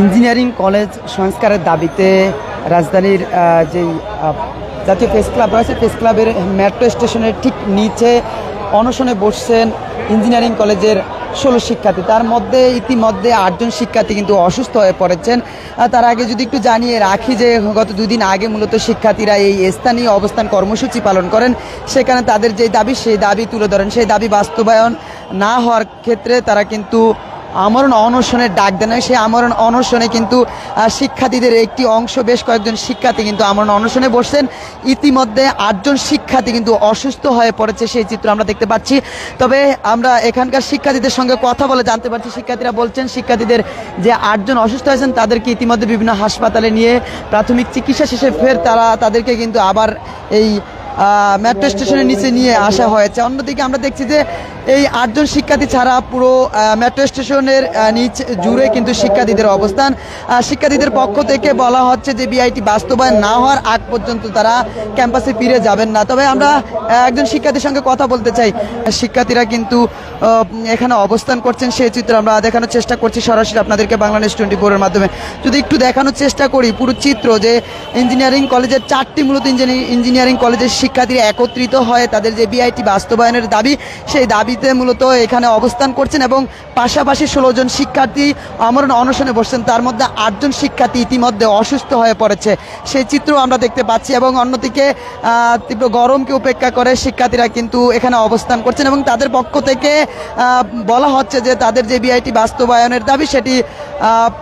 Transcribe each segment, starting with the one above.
Engineering college সংস্কারের দাবিতে রাজধানীর যেই জাতীয় প্রেস ক্লাব রয়েছে প্রেস ক্লাবের মেট্রো স্টেশনের ঠিক নিচে অনশনে বসছেন ইঞ্জিনিয়ারিং কলেজের ষোলো শিক্ষার্থী। তার মধ্যে, ইতিমধ্যে আটজন শিক্ষার্থী কিন্তু অসুস্থ হয়ে পড়েছেন। তার আগে যদি একটু জানিয়ে রাখি যে গত দুদিন আগে মূলত শিক্ষার্থীরা এই স্থানীয় অবস্থান কর্মসূচি পালন করেন। সেখানে তাদের যে দাবি, সেই দাবি তুলে ধরেন। সেই দাবি বাস্তবায়ন না হওয়ার ক্ষেত্রে তারা কিন্তু আমরণ অনশনের ডাক দেন সেই আমরণ অনশনে কিন্তু শিক্ষার্থীদের একটি অংশ, বেশ কয়েকজন শিক্ষার্থী কিন্তু আমরণ অনশনে বসছেন। ইতিমধ্যে আটজন শিক্ষার্থী কিন্তু অসুস্থ হয়ে পড়েছে সেই চিত্র আমরা দেখতে পাচ্ছি। তবে আমরা এখানকার শিক্ষার্থীদের সঙ্গে কথা বলে জানতে পারছি। শিক্ষার্থীরা বলছেন, শিক্ষার্থীদের যে আটজন অসুস্থ হয়েছেন, তাদেরকে ইতিমধ্যে বিভিন্ন হাসপাতালে নিয়ে প্রাথমিক চিকিৎসা শেষে ফের তারা তাদেরকে কিন্তু আবার এই মেট্রো স্টেশনের নিচে নিয়ে আসা হয়েছে। অন্যদিকে আমরা দেখছি যে এই আটজন শিক্ষার্থী ছাড়া পুরো মেট্রো স্টেশনের নিচ জুড়ে কিন্তু শিক্ষার্থীদের অবস্থান। শিক্ষার্থীদের পক্ষ থেকে বলা হচ্ছে যে বিআইটি বাস্তবায়ন না হওয়ার আগ পর্যন্ত তারা ক্যাম্পাসে ফিরে যাবেন না। তবে আমরা একজন শিক্ষার্থীর সঙ্গে কথা বলতে চাই। শিক্ষার্থীরা কিন্তু এখানে অবস্থান করছেন। সেই চিত্র আমরা দেখানোর চেষ্টা করছি সরাসরি আপনাদেরকে বাংলাদেশ টোয়েন্টি ফোরের মাধ্যমে। যদি একটু দেখানোর চেষ্টা করি, পুরো চিত্র যে ইঞ্জিনিয়ারিং কলেজের চারটি মূলত ইঞ্জিনিয়ারিং কলেজের শিক্ষার্থীরা একত্রিত হয় তাদের যে বিআইটি বাস্তবায়নের দাবি, সেই দাবিতে মূলত এখানে অবস্থান করছেন এবং পাশাপাশি ষোলো জন শিক্ষার্থী আমরণ অনশনে বসছেন। তার মধ্যে আটজন শিক্ষার্থী ইতিমধ্যে অসুস্থ হয়ে পড়েছে। সেই চিত্র আমরা দেখতে পাচ্ছি এবং অন্যদিকে তীব্র গরমকে উপেক্ষা করে শিক্ষার্থীরা কিন্তু এখানে অবস্থান করছেন এবং তাদের পক্ষ থেকে বলা হচ্ছে যে তাদের যে বিআইটি বাস্তবায়নের দাবি, সেটি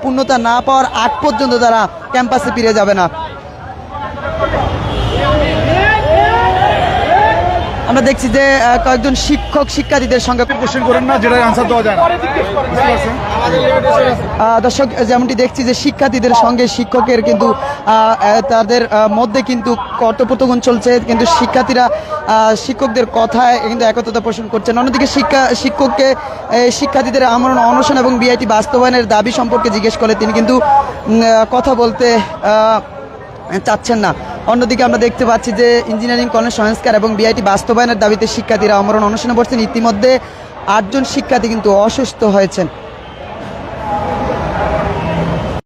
পূর্ণতা না পাওয়ার আগ পর্যন্ত তারা ক্যাম্পাসে ফিরে যাবে না। আমরা দেখছি যে কয়েকজন শিক্ষক শিক্ষার্থীদের সঙ্গে কোশ্চেন করেন না যেটা আনসার দেওয়া যায় দর্শক যেমনটি দেখছি যে শিক্ষার্থীদের সঙ্গে শিক্ষকের কিন্তু তাদের মধ্যে কিন্তু কর্তব্যতগুণ চলছে কিন্তু শিক্ষার্থীরা শিক্ষকদের কথায় কিন্তু একত্রতা পোষণ করছেন। অন্যদিকে শিক্ষা শিক্ষককে শিক্ষার্থীদের আমরণ অনশন এবং বিআইটি বাস্তবায়নের দাবি সম্পর্কে জিজ্ঞেস করলে তিনি কিন্তু কথা বলতে চাচ্ছেন না। অন্যদিকে আমরা দেখতে পাচ্ছি যে ইঞ্জিনিয়ারিং কলেজ সংস্কার এবং বিআইটি বাস্তবায়নের দাবিতে শিক্ষার্থীরা অমরণ অনশনে বসছেন। ইতিমধ্যে আটজন শিক্ষার্থী কিন্তু অসুস্থ হয়েছেন।